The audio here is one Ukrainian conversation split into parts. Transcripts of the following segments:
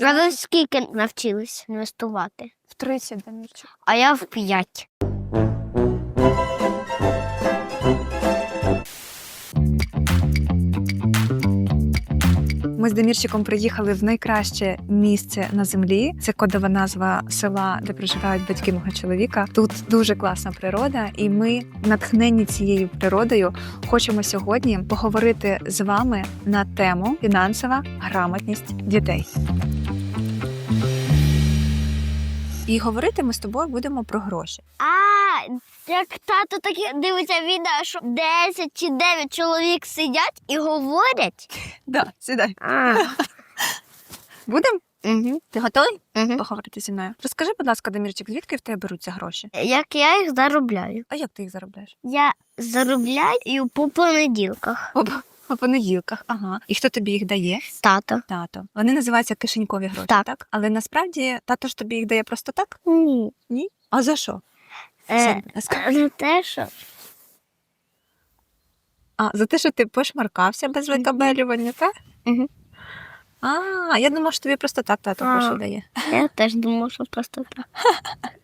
Це А ви скільки навчились інвестувати? в 30, Дамірчик. А я в п'ять. Ми з Демірчиком приїхали в найкраще місце на землі. Це кодова назва села, де проживають батьки мого чоловіка. Тут дуже класна природа, і ми, натхнені цією природою, хочемо сьогодні поговорити з вами на тему фінансова грамотність дітей. І говорити ми з тобою будемо про гроші. А, як тато таке дивиться відео, що 10 чи 9 чоловік сидять і говорять. Да, сідай. Будемо? Угу. Ти готовий Угу. поговорити зі мною? Розкажи, будь ласка, Дамірчик, звідки в тебе беруться гроші? Як я їх заробляю? А як ти їх заробляєш? Я заробляю по понеділках. По, по понеділках. Ага. І хто тобі їх дає? Тато. Тато. Вони називаються кишенькові гроші, Так. так? Але насправді тато ж тобі їх дає просто так? Ні. Ні? А за що? Е, будь те, що А, за те, що ти пошмаркався без викабелювання, так? А, я думала, що тобі просто так тато гроші дає. я теж думала, що просто так.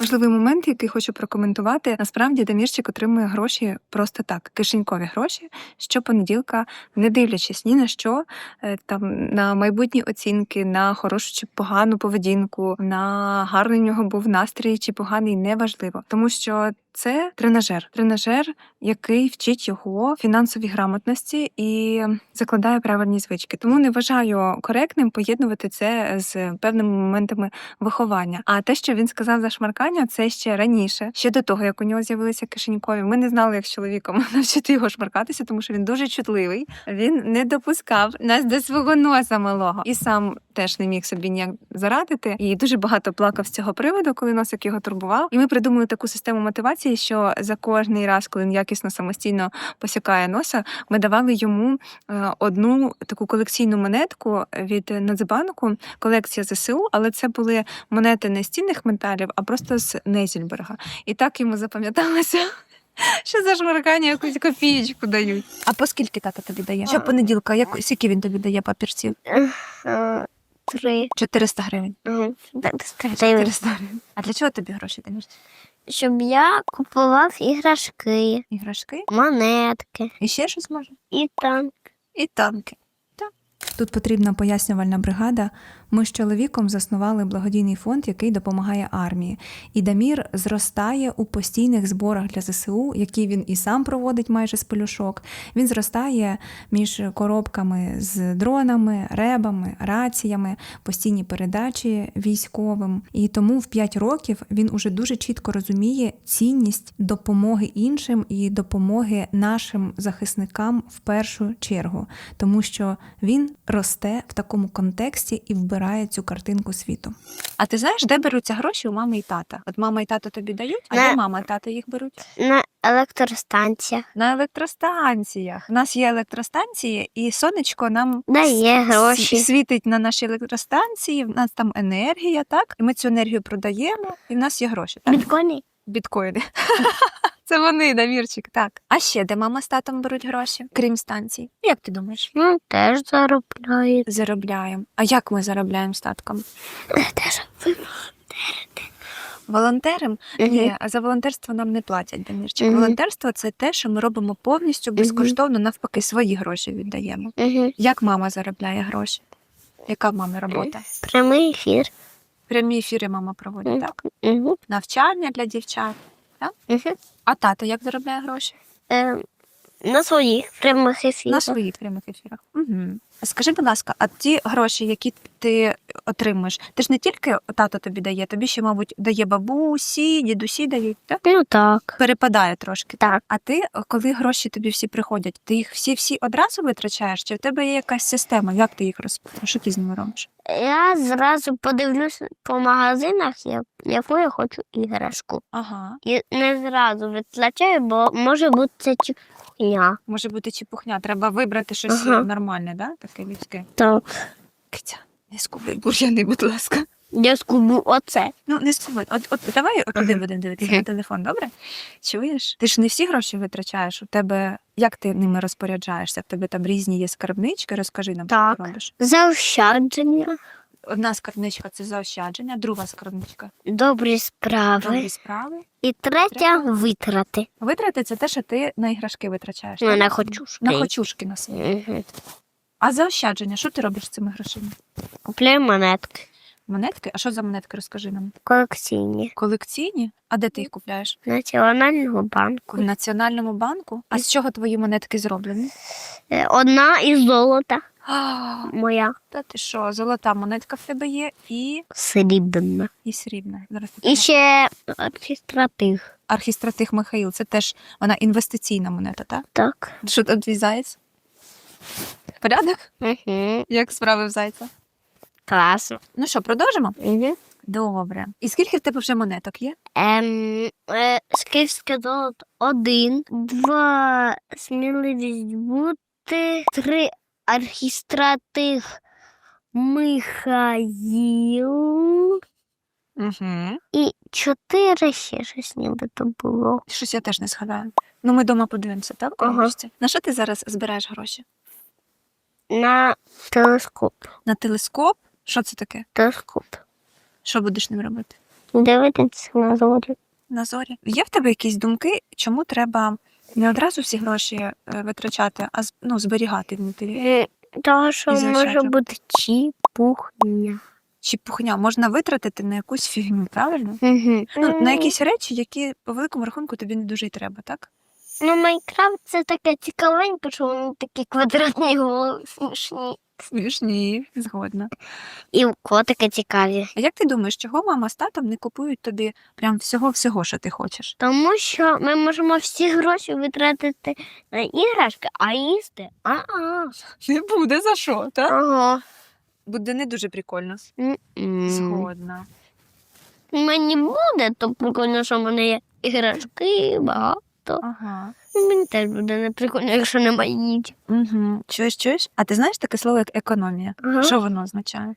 Важливий момент, який хочу прокоментувати. Насправді Дамірчик отримує гроші просто так, кишенькові гроші щопонеділка, не дивлячись ні на що, е, там на майбутні оцінки, на хорошу чи погану поведінку, на гарний в нього був настрій чи поганий, неважливо, тому що. Це тренажер, тренажер, який вчить його фінансовій грамотності і закладає правильні звички. Тому не вважаю коректним поєднувати це з певними моментами виховання. А те, що він сказав за шмаркання, це ще раніше, ще до того, як у нього з'явилися кишенькові. Ми не знали, як з чоловіком навчити його шмаркатися, тому що він дуже чутливий. Він не допускав нас до свого носа малого і сам теж не міг собі ніяк зарадити. І дуже багато плакав з цього приводу, коли носик його турбував. І ми придумали таку систему мотивації, що за кожний раз, коли він якісно самостійно посякає носа, ми давали йому е, одну таку колекційну монетку від Нацбанку, колекція ЗСУ, але це були монети не з цінних металів, а просто з Незільберга. І так йому запам'яталося. Що за шмаркання якусь копієчку дають. А по скільки тата тобі дає? Що понеділка, як скільки він тобі дає папірців? Три. 400 гривень. Мгм. Так, скажи. 400 гривень. А для чого тобі гроші даєш? Щоб я купував іграшки, Іграшки? монетки І ще щось може? і танк. І танки. Тут потрібна пояснювальна бригада. Ми з чоловіком заснували благодійний фонд, який допомагає армії. І Дамір зростає у постійних зборах для ЗСУ, які він і сам проводить майже з пелюшок. Він зростає між коробками з дронами, ребами, раціями, постійні передачі військовим. І тому в 5 років він уже дуже чітко розуміє цінність допомоги іншим і допомоги нашим захисникам в першу чергу, тому що він росте в такому контексті і вбирає цю картинку світу. А ти знаєш, де беруться гроші у мами і тата? От мама і тато тобі дають, а На- де мама і тато їх беруть? На електростанціях. На електростанціях. У нас є електростанції, і сонечко нам Дає гроші. світить на наші електростанції. В нас там енергія, так? І ми цю енергію продаємо, і в нас є гроші. Так? Біткоїни? Біткоїни. Це вони, Дамірчик, так. А ще де мама з татом беруть гроші, крім станцій? Як ти думаєш? Ну, теж заробляють. Заробляємо. А як ми заробляємо з татком? Теж. Волонтерам? Ні, а за волонтерство нам не платять, Дамірчик. Волонтерство це те, що ми робимо повністю безкоштовно, навпаки, свої гроші віддаємо. Як мама заробляє гроші? Яка в мами робота? Прямий ефір. Прямі ефіри мама проводить, Мгм. так? Угу. Навчання для дівчат. Угу. А тато як заробляє гроші? Е, на своїх прямих ефірах. На своїх прямих ефірах. Угу. Скажи, будь ласка, а ті гроші, які ти отримуєш, ти ж не тільки тато тобі дає, тобі ще, мабуть, дає бабусі, дідусі дають, так? Ну так. Перепадає трошки. Так. А ти, коли гроші тобі всі приходять, ти їх всі-всі одразу витрачаєш? Чи в тебе є якась система? Як ти їх розп... Що ти з ними робиш? Я зразу подивлюсь по магазинах, я- яку я хочу іграшку. Ага. І не зразу витлачаю, бо може бути це чіпня. Може бути чепухня, треба вибрати щось Ага. нормальне, да? таке людське. Так. Китя, не скубай бур'яни, будь ласка. Я скублю оце. Ну, не скубай. От, от давай от туди будемо дивитися на телефон, добре? Чуєш? Ти ж не всі гроші витрачаєш. У тебе як ти ними розпоряджаєшся? В тебе там різні є скарбнички, розкажи нам, що ти робиш. Заощадження. Одна скарбничка це заощадження, друга скарбничка Добрі справи. добрі справи. І третя витрати. Витрати це те, що ти на іграшки витрачаєш. Ну, на хочушки. На хочушки на свої. Угу. А заощадження, що ти робиш з цими грошима? Купляю монетки. Монетки? А що за монетки? Розкажи нам. Колекційні. Колекційні? А де ти їх купляєш? Національного банку. В Національному банку? А з чого твої монетки зроблені? Е, Одна із золота А, моя. Та ти що, золота монетка в тебе є і, Срібна. і срібна. Зараз І ще архістратих. Архістратих Михаїл, це теж вона інвестиційна монета, так? Так. Що там твій заєць? Порядок? Угу. Як справи в зайця? Класно. Ну що, продовжимо? Угу. Добре. І скільки в тебе вже монеток є? Ем, е, скифське золото один, два сміливість бути, три архістратих Михаїл Угу. і чотири ще щось нібито було. Щось я теж не згадаю. Ну, ми вдома подивимося, так? Ага. На що ти зараз збираєш гроші? На телескоп. На телескоп? Що це таке? Телескоп. Що будеш ним робити? Дивитися на зорі. На зорі. Є в тебе якісь думки, чому треба не одразу всі гроші е, витрачати, а ну, зберігати внутрі? М, Того, що може бути чіпухня. Чи пухня можна витратити на якусь фігню, правильно? Угу. Ну, на якісь речі, які по великому рахунку тобі не дуже й треба, так? Ну, Майнкрафт це таке цікавеньке, що вони такі квадратні голови смішні. Смішні, згодна. І у котики цікаві. А як ти думаєш, чого мама з татом не купують тобі прям всього-всього, що ти хочеш? Тому що ми можемо всі гроші витратити на іграшки, а їсти. А-а. Не буде за що, так? Ага. Буде не дуже прикольно. М-м. Згодна. Мені буде, то прикольно, що в мене є іграшки багато. Ага. Мені теж буде не прикольно, якщо немає їжі. Угу. Чуєш, чуєш? А ти знаєш таке слово, як економія? Ага. Що воно означає?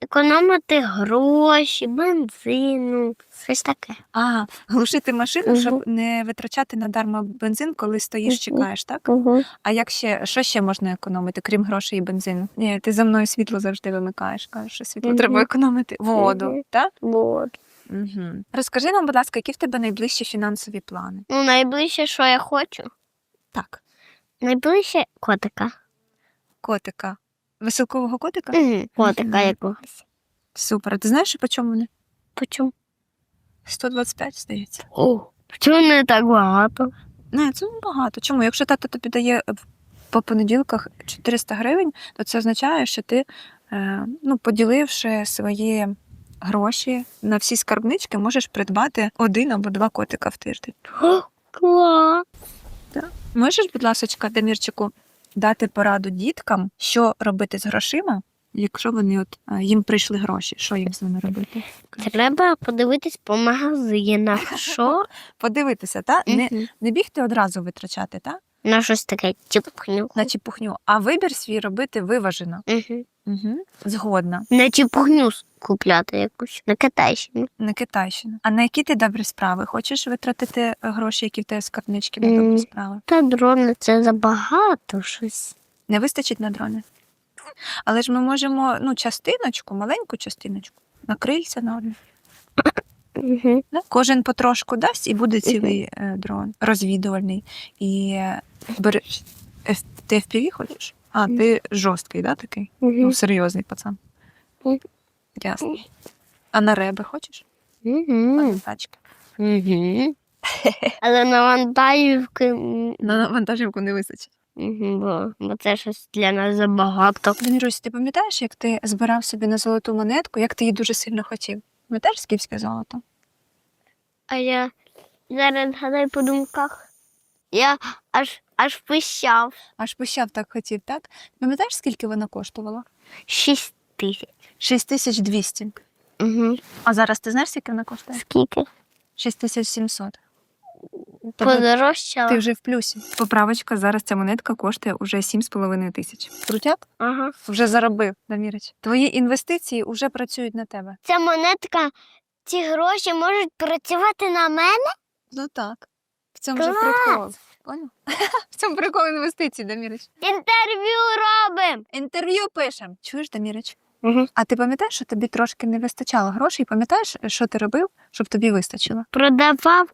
Економити гроші, бензину, щось таке. А, глушити машину, Мгм. щоб не витрачати надарма бензин, коли стоїш, Мгм. чекаєш, так? Угу. А як ще, що ще можна економити, крім грошей і бензину? Ні, ти за мною світло завжди вимикаєш, кажеш, що світло Мгм. треба економити. Воду, Мгм. так? Вот. Угу. Розкажи нам, будь ласка, які в тебе найближчі фінансові плани? Ну, найближче, що я хочу. Так, Найближче котика. котика. Веселкового котика? Угу. Котика Мгм. якогось. Супер. А ти знаєш, що по чому вони? Почому? 125, здається. О, чому не так багато? Не, це багато. Чому? Якщо тато тобі дає в- по понеділках 400 гривень, то це означає, що ти, е, ну, поділивши свої гроші на всі скарбнички, можеш придбати один або два котика в тиждень. Клас. Можеш, будь ласка, Дамірчику, дати пораду діткам, що робити з грошима, якщо вони от е, їм прийшли гроші, що їм з ними робити? Треба подивитись по магазинах. Що? Подивитися, та не, не бігти одразу витрачати, та На щось таке чіпухню. на чіпухню, а вибір свій робити виважено. Угу. Угу. Згодна. На чіпухню купляти якусь на Китайщину. На Китайщину. А на які ти добрі справи? Хочеш витратити е, гроші, які в тебе з картнички на добрі справи? Та дрони це забагато щось. Не вистачить на дрони. Але ж ми можемо ну, частиночку, маленьку частиночку, на крильця на одне. Угу. Кожен потрошку дасть і буде цілий е, дрон розвідувальний. І е, бери... F... ти FPV хочеш? А, ти жорсткий, да, такий? Ну, Угу. серйозний пацан. Мгм. Ясно. А на реби хочеш? А Угу. на тачки? Угу. Але на вантажівки. На вантажівку не вистачить. мгм, Бо, бо це щось для нас забагато. Вірусь, ти пам'ятаєш, як ти збирав собі на золоту монетку, як ти її дуже сильно хотів? Пам'ятаєш скіфське золото? А я зараз гадаю по думках. Я аж аж пищав. Аж пищав так хотів, так? Пам'ятаєш, скільки вона коштувала? Шість тисяч. 6200. Угу. А зараз ти знаєш, скільки вона коштує? Скільки? 6700. Тобто Подорожчала. ти вже в плюсі. Поправочка, зараз ця монетка коштує уже 7,5 тисяч. Крутяк? Ага. Вже заробив, Дамірич. Твої інвестиції вже працюють на тебе. Ця монетка, ці гроші можуть працювати на мене? Ну так. В цьому же Клас! прикол. Поняв? В цьому прикол інвестицій, Дамірич. Інтерв'ю робимо. Інтерв'ю пишемо. Чуєш, Дамірич? Угу. А ти пам'ятаєш, що тобі трошки не вистачало грошей? Пам'ятаєш, що ти робив, щоб тобі вистачило? Продавав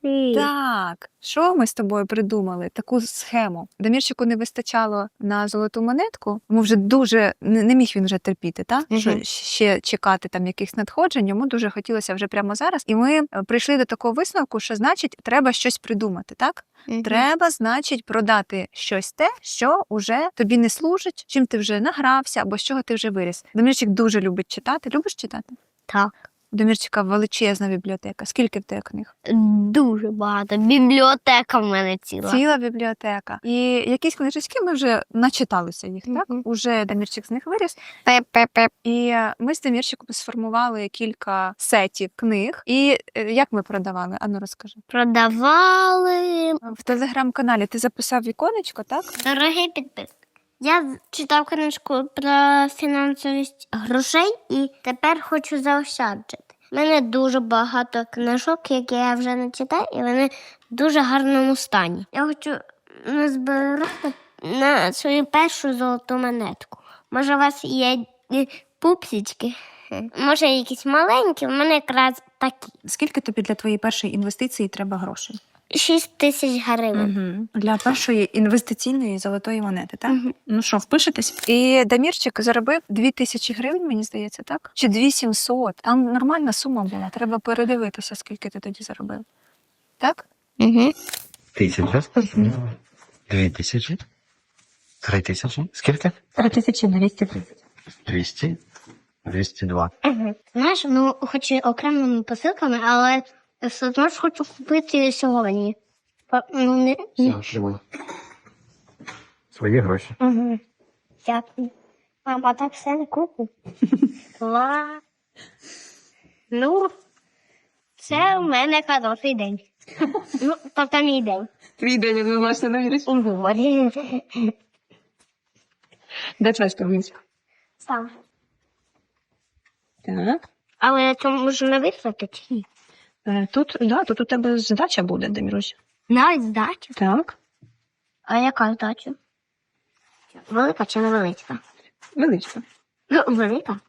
книжки. Так, що ми з тобою придумали? Таку схему. Дамірчику не вистачало на золоту монетку. Йому вже дуже не, не міг він вже терпіти, та Мгм. що ще чекати там якихось надходжень. Йому дуже хотілося вже прямо зараз. І ми е, прийшли до такого висновку, що значить треба щось придумати, так? Мгм. Треба, значить, продати щось те, що уже тобі не служить, чим ти вже награвся або з чого ти вже виріс. Домірчик дуже любить читати. Любиш читати? Так. Домірчика величезна бібліотека. Скільки в тебе книг? Дуже багато. Бібліотека в мене ціла. Ціла бібліотека. І якісь книжечки ми вже начиталися їх, так? Мгм. Уже Дамірчик з них виріс. Пе-пе-пе. І ми з Дамірчиком сформували кілька сетів книг. І е, як ми продавали? Ану, розкажи. Продавали. В телеграм-каналі ти записав віконечко, так? Дорогий підписник. Я читав книжку про фінансовість грошей і тепер хочу заощаджити. У мене дуже багато книжок, які я вже не читаю, і вони в дуже гарному стані. Я хочу назбирати на свою першу золоту монетку. Може, у вас є пупсічки? Може, якісь маленькі, у мене якраз такі. Скільки тобі для твоєї першої інвестиції треба грошей? 6 тисяч гривень. Угу. Для першої інвестиційної золотої монети, так? Мгм. Ну що, впишетесь? І Дамірчик заробив 2 тисячі гривень, мені здається, так? Чи 2700? Там нормальна сума була. Треба передивитися, скільки ти тоді заробив. Так? Угу. Тисяча. Дві тисячі. Три тисячі. Скільки? 3230. Двісті. Двісті два. Ага. Знаєш, ну хоч і окремими посилками, але все одно ж хочу купити сьогодні. Ну, не... Все, тримай. Свої гроші. Ага. Дякую. Мама, так все не куплю. Ла. Ну, це у мене хороший день. Ну, тобто мій день. Твій день однозначно не віриш. Горі. Де твоя скарбниця? Сам. Так. Але це можна вислати чи ні? Е, Тут, да, тут у тебе здача буде, Демірусь. Навіть здачу. Так. А яка здача? Велика чи невеличка? Величка. Ну, велика.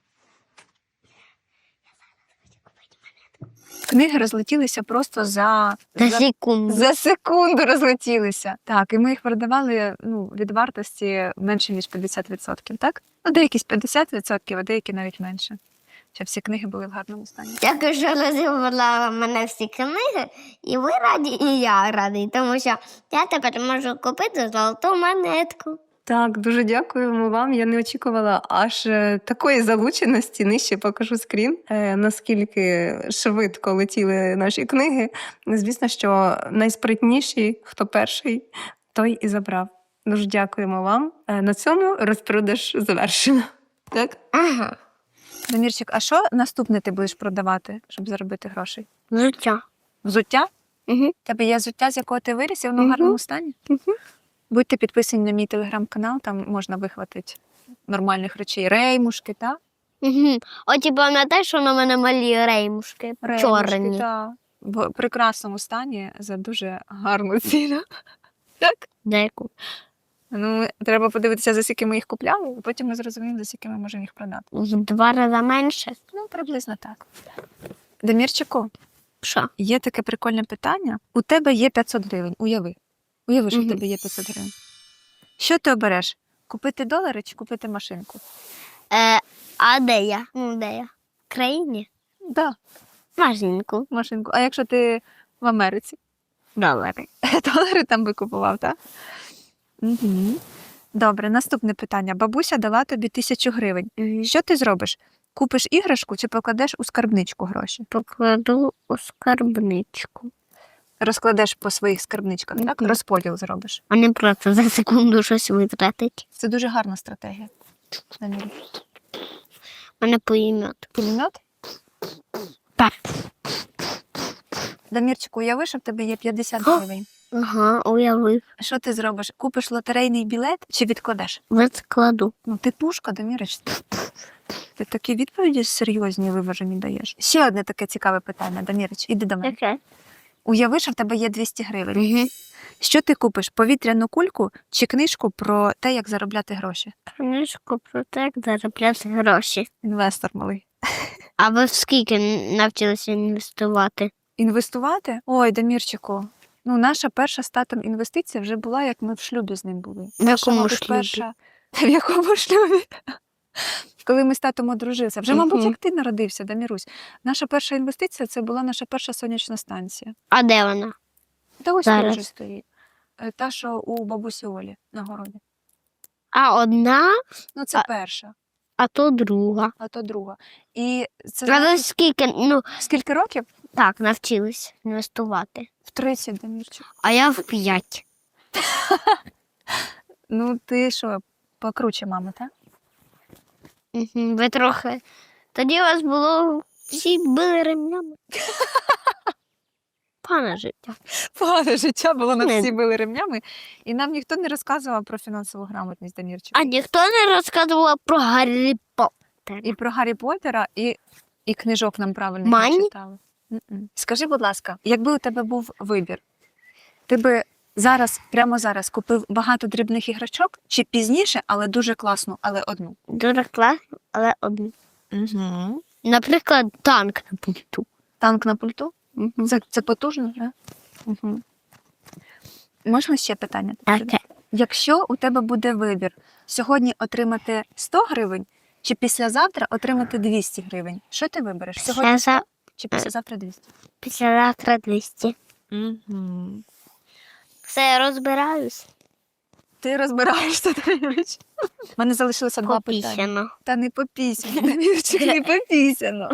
Книги розлетілися просто за, За секунду. за секунду розлетілися. Так, і ми їх продавали ну, від вартості менше, ніж 50%, так? Ну, деякі з 50%, а деякі навіть менше. Щоб всі книги були в гарному стані. Дякую, що розвивала мене всі книги, і ви раді, і я радий, тому що я тепер можу купити золоту монетку. Так, дуже дякуємо вам. Я не очікувала аж е, такої залученості. Нижче покажу скрін, е, наскільки швидко летіли наші книги. Звісно, що найспритніший, хто перший, той і забрав. Дуже дякуємо вам. Е, На цьому розпродаж завершено. Так? Ага. Дамірчик, а що наступне ти будеш продавати, щоб заробити грошей? Життя. Взуття? Угу. Тебе є взуття, з якого ти виріс, і воно в Мгм. гарному стані? Мгм. Будьте підписані на мій телеграм-канал, там можна вихватити нормальних речей. Реймушки, та? Угу. От і пам'ятаєш, що на мене малі реймушки, Реймушки, чорні. та. В прекрасному стані за дуже гарну ціну. Так? Деяку. Ну, треба подивитися, за скільки ми їх купляли, і потім ми зрозуміємо, за скільки ми можемо їх продати. В два рази менше. Ну, приблизно так. Демірчику, Що? є таке прикольне питання. У тебе є 500 гривень. Уяви. Уяви, що Мгм. в тебе є 500 гривень. Що ти обереш? Купити долари чи купити машинку? Е, а де я? Ну, де я? В країні? Да, Машинку. машинку. А якщо ти в Америці? Долари. Долари там би купував, так? Угу. Добре, наступне питання. Бабуся дала тобі тисячу гривень. Що ти зробиш? Купиш іграшку чи покладеш у скарбничку гроші? Покладу у скарбничку. Розкладеш по своїх скарбничках, так? Мгм. Розподіл зробиш. А не просто за секунду щось витратить. Це дуже гарна стратегія. Дамір. Мене пулемет. Пулемет? Так. Дамірчику, уяви, що в тебе є 50 гривень. Ага, уявив. Що ти зробиш? Купиш лотерейний білет чи відкладеш? Відкладу. Ну, ти пушка, Дамірич. Ти такі відповіді серйозні виважені даєш. Ще одне таке цікаве питання, Дамірич, іди до мене. Таке. Уяви, що в тебе є 200 гривень. Угу. Що ти купиш? Повітряну кульку чи книжку про те, як заробляти гроші? Книжку про те, як заробляти гроші. Інвестор малий. А ви скільки навчилися інвестувати? Інвестувати? Ой, Дамірчику. Ну, наша перша з татом інвестиція вже була, як ми в шлюбі з ним були. В якому мабуть, шлюбі? Перша... В якому шлюбі? Коли ми з татом одружилися. Вже, мабуть, як ти народився, Дамірусь. Наша перша інвестиція це була наша перша сонячна станція. А де вона? Та ось Зараз. вже стоїть. Е, Та, що у бабусі Олі на городі. А одна, Ну, це А- перша, а то друга. а то друга. І це А знаєш, скільки, ну, скільки років? Так, навчились інвестувати. В 30, Дамірчик. А я в п'ять. Ну, ти що, покруче, мами, так? Ви трохи. Тоді у вас було всі били ремнями. Пане життя. Погане життя було нас всі били ремнями, і нам ніхто не розказував про фінансову грамотність Дамірчик. А ніхто не розказував про Гаррі Поттера. І про Гаррі Поттера, і, і книжок нам правильно не Мані? читали. Скажи, будь ласка, якби у тебе був вибір, ти би зараз, прямо зараз, купив багато дрібних іграшок, чи пізніше, але дуже класну, але одну? Дуже класно, але одну. Угу. Наприклад, танк на пульту. Танк на пульту? Це, це потужно, так? Угу. Можна ще питання? Таке. Якщо у тебе буде вибір сьогодні отримати 100 гривень, чи післязавтра отримати 200 гривень, що ти вибереш? Сьогодні Після, 100 чи післязавтра 200? післязавтра 200. Угу. Все, я розбираюсь. Ти розбираєшся, Давірич? У мене залишилося два питання. Та не попісяно, Давірчик, не попісяно.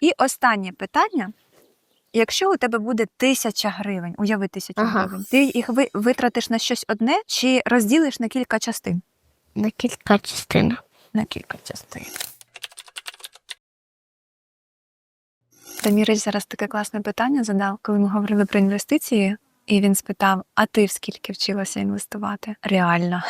І останнє питання. Якщо у тебе буде тисяча гривень, уяви тисячу Ага. гривень, ти їх витратиш на щось одне чи розділиш на кілька частин? На кілька частин. На кілька частин. Тамірич зараз таке класне питання задав, коли ми говорили про інвестиції, і він спитав: А ти в скільки вчилася інвестувати? Реально.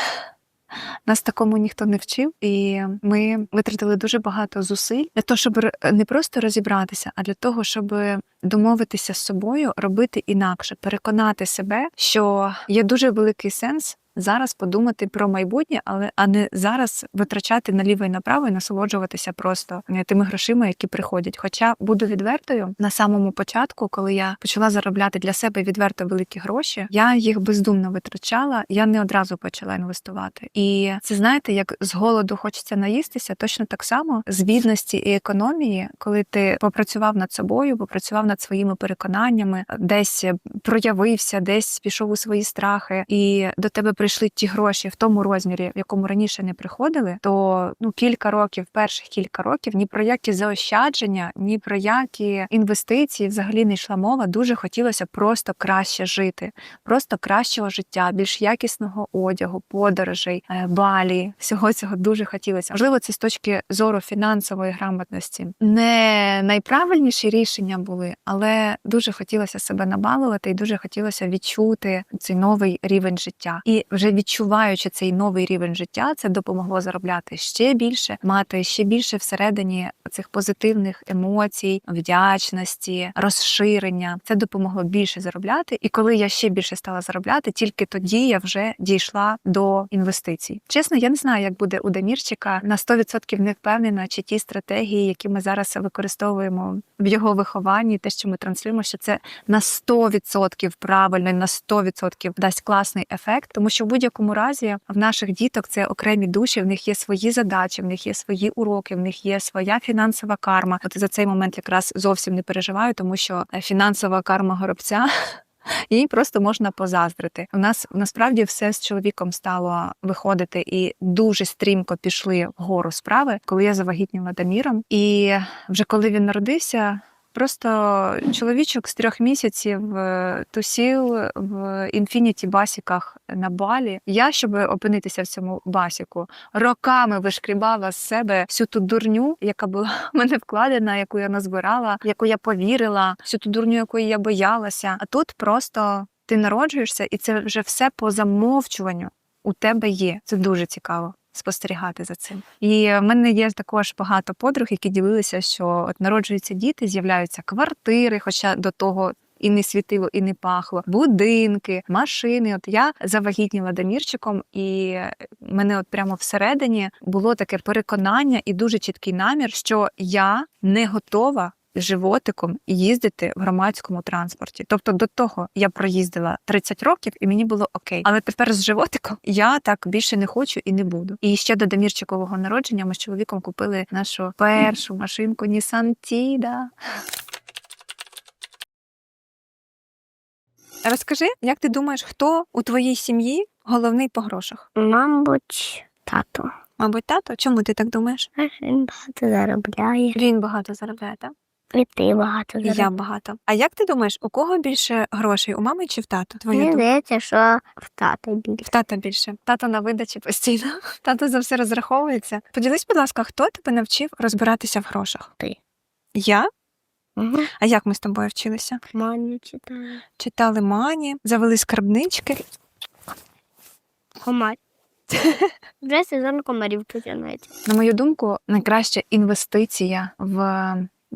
Нас такому ніхто не вчив, і ми витратили дуже багато зусиль для того, щоб не просто розібратися, а для того, щоб домовитися з собою, робити інакше, переконати себе, що є дуже великий сенс зараз подумати про майбутнє, але а не зараз витрачати наліво і направо і насолоджуватися просто е, тими грошима, які приходять. Хоча буду відвертою на самому початку, коли я почала заробляти для себе відверто великі гроші, я їх бездумно витрачала. Я не одразу почала інвестувати. І це знаєте, як з голоду хочеться наїстися, точно так само з бідності і економії, коли ти попрацював над собою, попрацював над своїми переконаннями, десь проявився, десь пішов у свої страхи, і до тебе прийшли ті гроші в тому розмірі, в якому раніше не приходили, то ну кілька років, перших кілька років, ні про які заощадження, ні про які інвестиції взагалі не йшла мова. Дуже хотілося просто краще жити, просто кращого життя, більш якісного одягу, подорожей, е, балі. Всього цього дуже хотілося. Можливо, це з точки зору фінансової грамотності. Не найправильніші рішення були, але дуже хотілося себе набалувати і дуже хотілося відчути цей новий рівень життя. І вже відчуваючи цей новий рівень життя, це допомогло заробляти ще більше, мати ще більше всередині цих позитивних емоцій, вдячності, розширення. Це допомогло більше заробляти. І коли я ще більше стала заробляти, тільки тоді я вже дійшла до інвестицій. Чесно, я не знаю, як буде у Дамірчика. На 100% не впевнена, чи ті стратегії, які ми зараз використовуємо в його вихованні, те, що ми транслюємо, що це на 100% правильно, і на 100% дасть класний ефект, тому що в будь-якому разі в наших діток це окремі душі, в них є свої задачі, в них є свої уроки, в них є своя фінансова карма. От за цей момент якраз зовсім не переживаю, тому що е, фінансова карма горобця. Їй просто можна позаздрити. У нас насправді все з чоловіком стало виходити і дуже стрімко пішли вгору справи, коли я завагітніла Даміром. І вже коли він народився, просто чоловічок з трьох місяців е, тусів в інфініті басіках на балі. Я, щоб опинитися в цьому басіку, роками вишкрібала з себе всю ту дурню, яка була в мене вкладена, яку я назбирала, яку я повірила, всю ту дурню, якої я боялася. А тут просто ти народжуєшся, і це вже все по замовчуванню у тебе є. Це дуже цікаво. Спостерігати за цим, і в мене є також багато подруг, які ділилися, що от народжуються діти, з'являються квартири, хоча до того і не світило, і не пахло. Будинки, машини. От я завагітніла Дамірчиком, і мене от прямо всередині було таке переконання і дуже чіткий намір, що я не готова. Животиком їздити в громадському транспорті. Тобто до того я проїздила 30 років і мені було окей. Але тепер з животиком я так більше не хочу і не буду. І ще до Дамірчикового народження ми з чоловіком купили нашу першу машинку Nissan Tida. Розкажи, як ти думаєш, хто у твоїй сім'ї головний по грошах? Мабуть, тато. Мабуть, тато? Чому ти так думаєш? Він багато заробляє. Він багато заробляє, так? І ти багато І я багато. А як ти думаєш, у кого більше грошей? У мами чи в тата? Твоя Мені думка? здається, що в тата більше. В тата більше. Тато на видачі постійно. Тато за все розраховується. Поділись, будь ласка, хто тебе навчив розбиратися в грошах? Ти. Я? Угу. А як ми з тобою вчилися? Маню читаю. Читали мані, завели скарбнички. Комар. Вже сезон комарів починається. На мою думку, найкраща інвестиція в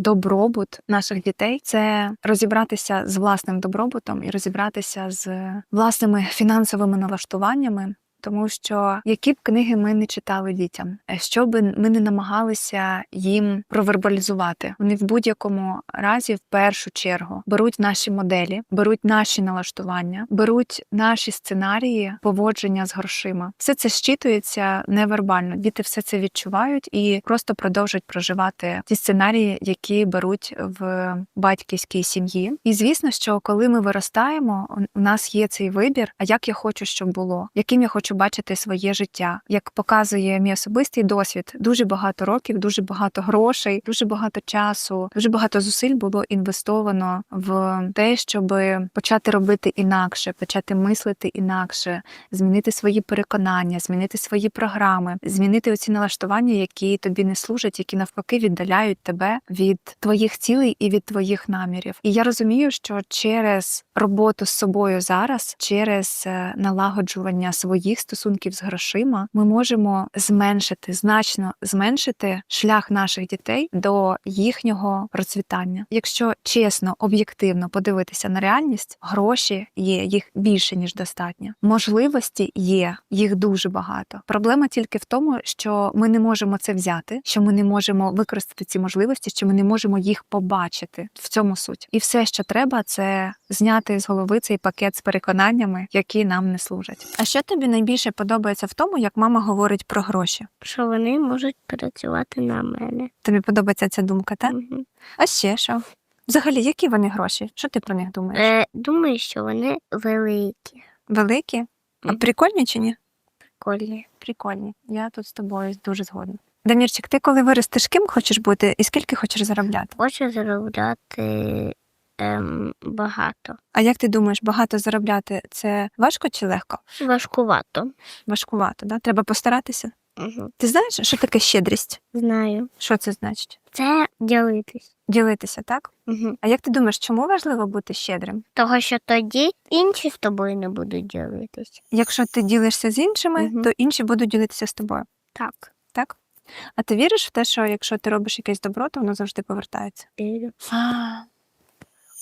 добробут наших дітей це розібратися з власним добробутом і розібратися з власними фінансовими налаштуваннями. Тому що які б книги ми не читали дітям, е, що би ми не намагалися їм провербалізувати, вони в будь-якому разі, в першу чергу, беруть наші моделі, беруть наші налаштування, беруть наші сценарії поводження з грошима. Все це щитується невербально. Діти все це відчувають і просто продовжують проживати ті сценарії, які беруть в батьківській сім'ї. І звісно, що коли ми виростаємо, у- у нас є цей вибір. А як я хочу, щоб було, яким я хочу бачити своє життя, як показує мій особистий досвід, дуже багато років, дуже багато грошей, дуже багато часу, дуже багато зусиль було інвестовано в те, щоб почати робити інакше, почати мислити інакше, змінити свої переконання, змінити свої програми, змінити оці налаштування, які тобі не служать, які навпаки віддаляють тебе від твоїх цілей і від твоїх намірів. І я розумію, що через роботу з собою зараз, через е, налагоджування своїх стосунків з грошима, ми можемо зменшити значно зменшити шлях наших дітей до їхнього процвітання. Якщо чесно, об'єктивно подивитися на реальність, гроші є їх більше ніж достатньо. Можливості є, їх дуже багато. Проблема тільки в тому, що ми не можемо це взяти, що ми не можемо використати ці можливості, що ми не можемо їх побачити. В цьому суть. І все, що треба, це зняти з голови цей пакет з переконаннями, які нам не служать. А що тобі найбільше подобається в тому, як мама говорить про гроші? Що вони можуть працювати на мене. Тобі подобається ця думка, так? Мгм. А ще що? Взагалі, які вони гроші? Що ти про них думаєш? Е, думаю, що вони великі, Великі? А прикольні чи ні? прикольні. Прикольні. Я тут з тобою дуже згодна. Дамірчик, ти коли виростеш, ким хочеш бути і скільки хочеш заробляти? Хочу заробляти ем, багато. А як ти думаєш, багато заробляти це важко чи легко? Важкувато. Важкувато, да? Треба постаратися. Угу. Ти знаєш, що таке щедрість? Знаю. Що це значить? Це ділитись. Ділитися, так? Угу. А як ти думаєш, чому важливо бути щедрим? Того, що тоді інші з тобою не будуть ділитись. Якщо ти ділишся з іншими, Мгм. то інші будуть ділитися з тобою. Так. Так? А ти віриш в те, що якщо ти робиш якесь добро, то воно завжди повертається? Вірю.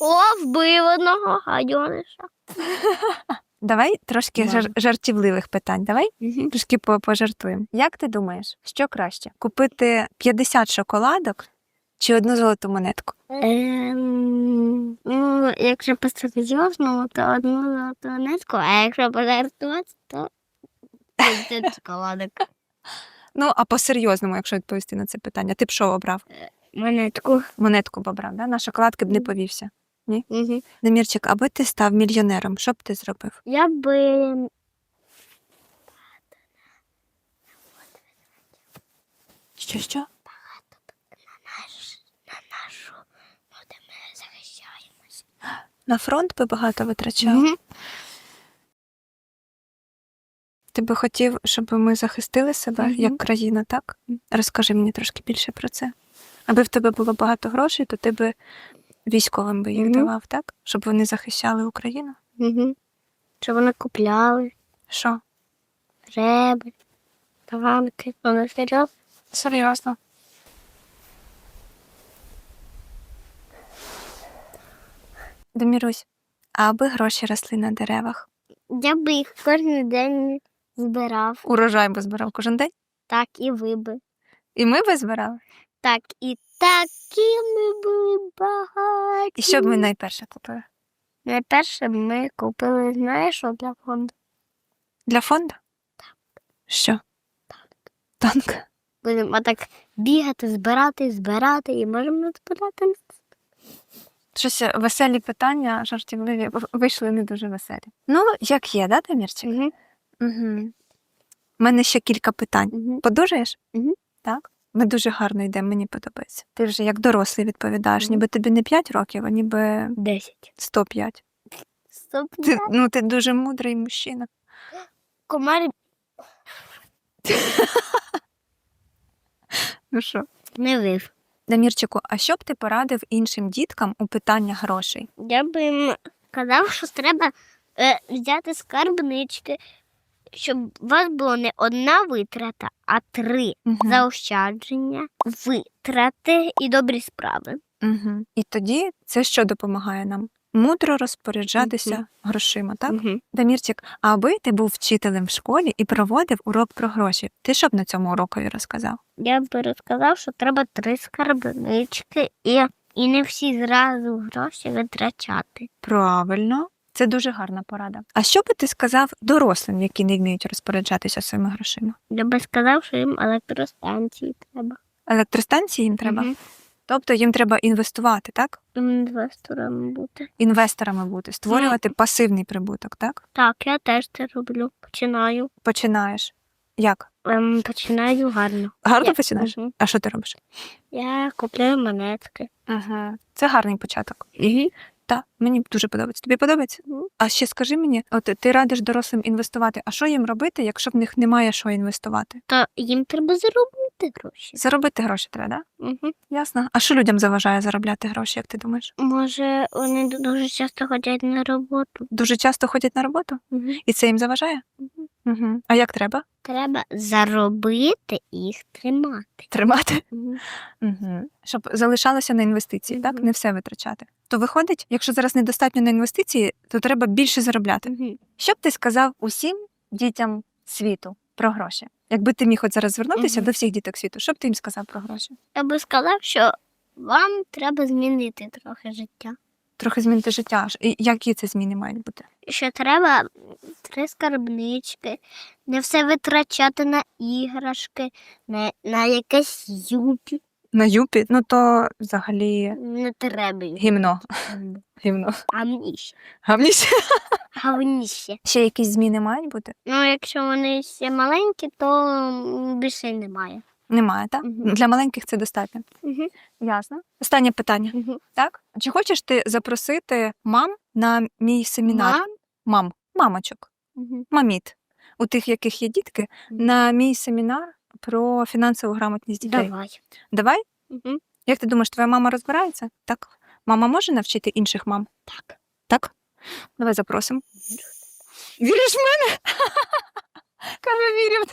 О, вбив одного гадьониша. давай трошки жар- жартівливих питань. Давай Угу. трошки по- пожартуємо. Як ти думаєш, що краще? Купити 50 шоколадок чи одну золоту монетку? Ем, ну, якщо по серйозному, то одну золоту нитку, а якщо пожартувати, то 50 шоколадок. Ну, а по-серйозному, якщо відповісти на це питання, ти б що обрав? Монетку. Монетку б обрав, да? на шоколадки б не повівся. Угу. Демірчик, аби ти став мільйонером, що б ти зробив? Я би Що що? на нашу, ну, де ми захищаємося. На фронт би багато витрачав. Мгм. Ти би хотів, щоб ми захистили себе Мгм. як країна, так? Розкажи мені трошки більше про це. Аби в тебе було багато грошей, то ти би військовим би їх Мгм. давав, так? Щоб вони захищали Україну. Угу. Що вони купляли, Що? реби, танки. Вони серйозно? Серйозно. Демірусь, а аби гроші росли на деревах. Я би їх кожен день збирав. Урожай би збирав кожен день. Так, і ви би. І ми би збирали. Так, і такими були багаті. І що б ми найперше купили? Найперше ми купили, знаєш, що для фонду. Для фонду? Так. Що? Танк. Будемо так бігати, збирати, збирати, і можемо збирати. Щось веселі питання, жартівливі, вийшли не дуже веселі. Ну, як є, да, Тамірчик? Угу. Угу. У мене ще кілька питань. Угу. Подужаєш? Мгм. Так. Ми дуже гарно йдемо, мені подобається. Ти вже як дорослий відповідаєш, ніби тобі не 5 років, а ніби Десять. 105. Стоп. Ти, ну, ти дуже мудрий мужчина. Комар Ну що? не вив. Дамірчику, а що б ти порадив іншим діткам у питаннях грошей? Я би їм казав, що треба е, взяти скарбнички, щоб у вас було не одна витрата, а три Угу. заощадження, витрати і добрі справи. Угу. І тоді це що допомагає нам? Мудро розпоряджатися Мгм. грошима, так? Угу. Дамірчик, аби ти був вчителем в школі і проводив урок про гроші, ти що б на цьому урокові розказав? Я би розказав, що треба три скарбнички і, і не всі зразу гроші витрачати. Правильно, це дуже гарна порада. А що би ти сказав дорослим, які не вміють розпоряджатися своїми грошима? Я би сказав, що їм електростанції треба. Електростанції їм треба, Мгм. тобто їм треба інвестувати, так? Інвестором бути. Інвесторами бути, створювати пасивний прибуток, так? Так, я теж це роблю. Починаю. Починаєш. Як? Ем, починаю гарно. Гарно Я- починаєш? Мгм. А що ти робиш? Я купляю монетки. Ага. Це гарний початок. Угу. Так, мені дуже подобається. Тобі подобається? А ще скажи мені, от ти радиш дорослим інвестувати, а що їм робити, якщо в них немає що інвестувати? То їм треба заробити гроші. Заробити гроші треба, да? Угу. Ясно. А що людям заважає заробляти гроші, як ти думаєш? Може, вони дуже часто ходять на роботу. Дуже часто ходять на роботу, Угу. і це їм заважає? Мгм. Угу. А як треба? Треба заробити їх тримати. Тримати? Угу. Угу. Щоб залишалося на інвестиції, так? Не все витрачати. То виходить, якщо зараз недостатньо на інвестиції, то треба більше заробляти. Угу. Що б ти сказав усім дітям світу про гроші? Якби ти міг от зараз звернутися Мгм. до всіх діток світу, що б ти їм сказав про гроші? Я би сказав, що вам треба змінити трохи життя. Трохи змінити життя. І які це зміни мають бути? Що треба три скарбнички, не все витрачати на іграшки, на, на якесь юпі. На юпі, ну то взагалі Не треба гімно. Гімно. Гавніще. Гавніше. Гавніще. Ще якісь зміни мають бути? Ну, якщо вони ще маленькі, то більше немає. Немає, так? Мгм. Для маленьких це достатньо. Угу. Ясно. Останнє питання. Угу. Так? Чи хочеш ти запросити мам на мій семінар? Мам, мамочок, Угу. маміт, у тих, яких є дітки, на мій семінар про фінансову грамотність дітей. Давай. Давай? Угу. Як ти думаєш, твоя мама розбирається? Так. Мама може навчити інших мам? Так. Так? Давай запросимо. Віриш в мене? Каже, вірю.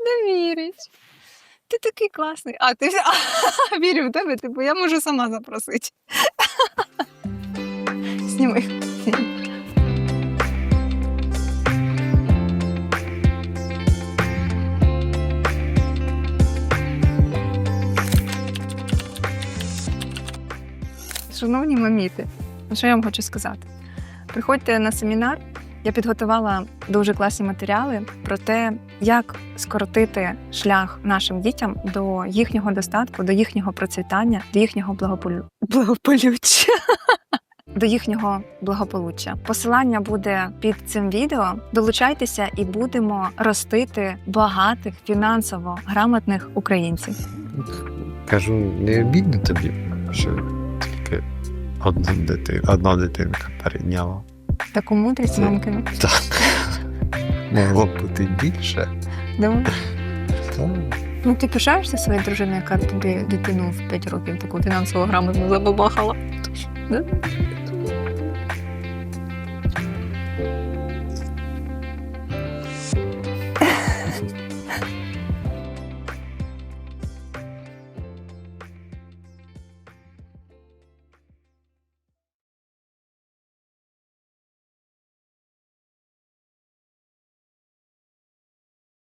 Не вірить. Ти такий класний. А, ти а, вірю в тебе, типу, я можу сама запросити. Сніми. Шановні маміти, що я вам хочу сказати? Приходьте на семінар. Я підготувала дуже класні матеріали про те, як скоротити шлях нашим дітям до їхнього достатку, до їхнього процвітання, до їхнього благополю... благополуччя. До їхнього благополуччя. Посилання буде під цим відео. Долучайтеся і будемо ростити багатих фінансово грамотних українців. Кажу, не обідно тобі, що тільки одна, дити... одна дитинка перейняла. Таку мудрість мамкину. Так. Могло б бути більше. Думаю. Ну, ти пишаєшся своєю дружиною, яка тобі дитину в 5 років таку фінансову грамотну забабахала? Да?